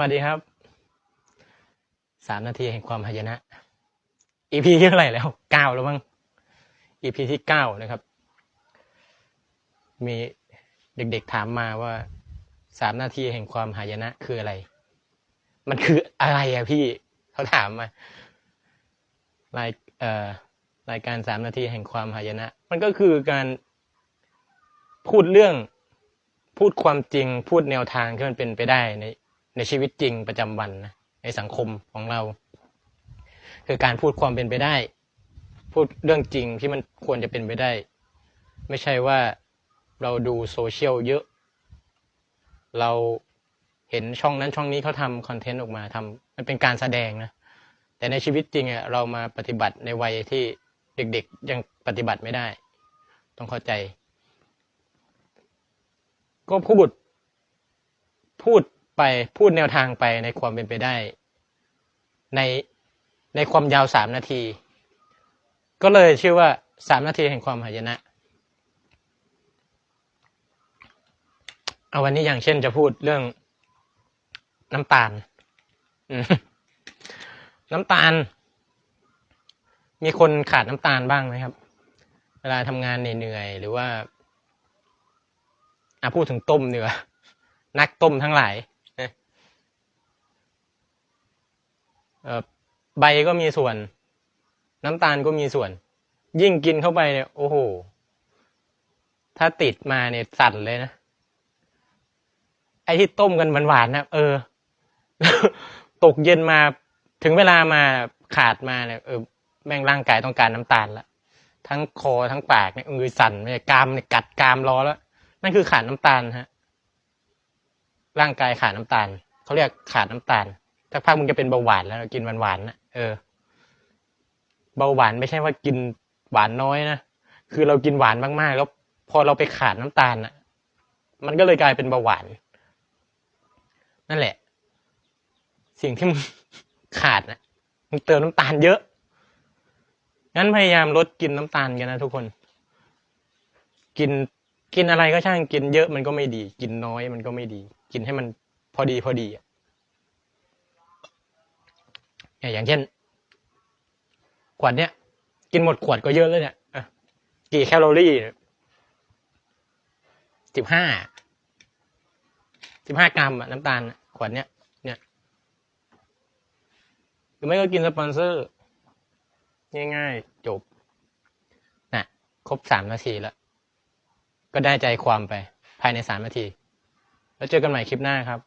วัสดีครับสามนาทีแห่งความหายนะ EP ที่เท่าไหร่แล้วเก้าแล้วมั้ง EP ที่เก้านะครับ มีเด็กๆถามมาว่าสามนาทีแห่งความหายนะคืออะไร มันคืออะไรอะพี่เขาถามมารายเอ่อรายการสามนาทีแห่งความหายนะ มันก็คือการพูดเรื่องพูดความจริงพูดแนวทางที่มันเป็นไปได้ใน ในชีวิตจริงประจำวันนะในสังคมของเรา คือการพูดความเป็นไปได้ พูดเรื่องจริงที่มันควรจะเป็นไปได้ ไม่ใช่ว่าเราดูโซเชียลเยอะ เราเห็นช่องนั้นช่องนี้เขาทำคอนเทนต์ออกมาทำมันเป็นการแสดงนะแต่ในชีวิตจริงอะเรามาปฏิบัติในวัยที่เด็กๆยังปฏิบัติไม่ได้ ต้องเข้าใจ ก็พูดพูด ไปพูดแนวทางไปในความเป็นไปได้ ในในความยาวสามนาที ก็เลยชื่อว่าสามนาทีแห่งความหายนะเอาวันนี้อย่างเช่นจะพูดเรื่องน้ำตาล น้ำตาล มีคนขาดน้ำตาลบ้างไหมครับ เวลาทำงานเหนื่อยหรือว่าอะพูดถึงต้มเนื้อนักต้มทั้งหลายนะเอ่อ ใบก็มีส่วน น้ำตาลก็มีส่วน ยิ่งกินเข้าไปเนี่ยโอ้โห ถ้าติดมาเนี่ยสั่นเลยนะ ไอ้ที่ต้มกันหวานๆนะเออ ตกเย็นมาถึงเวลามาขาดมาเนี่ยเออแม่งร่างกายต้องการน้ำตาลละทั้งคอทั้งปากเนี่ยเออสั่นเนี่ยกรามเนี่ยกัดกรามรอแล้ว นั่นคือขาดน้ำตาลฮะ ร่างกายขาดน้ำตาลเขาเรียกขาดน้ำตาล ถ้าพักมึงจะเป็นเบาหวานแล้วกินหวานๆนะเออ เบาหวานไม่ใช่ว่ากินหวานน้อยนะคือเรากินหวานมากๆ แล้วพอเราไปขาดน้ำตาลน่ะ มันก็เลยกลายเป็นเบาหวาน นั่นแหละ สิ่งที่มึงขาดนะมึงเติมน้ำตาลเยอะงั้นพยายามลดกินน้ำตาลกันนะทุกคน กินกินอะไรก็ช่างกินเยอะมันก็ไม่ดี กินน้อยมันก็ไม่ดี กินให้มันพอดีพอดีอะ เนี่ยอย่างเช่น ขวดเนี้ยกินหมดขวดก็เยอะเลยเนี่ยกี่แคลอรี่สิบห้าสิบห้ากรัมอะน้ำตาลขวดเนี้ยเนี่ยหรือไม่ก็กินสปอนเซอร์ ง่ายๆ จบนะครบสามนาทีแล้ว ก็ได้ใจความไปภายในสามนาที แล้วเจอกันใหม่คลิปหน้าครับ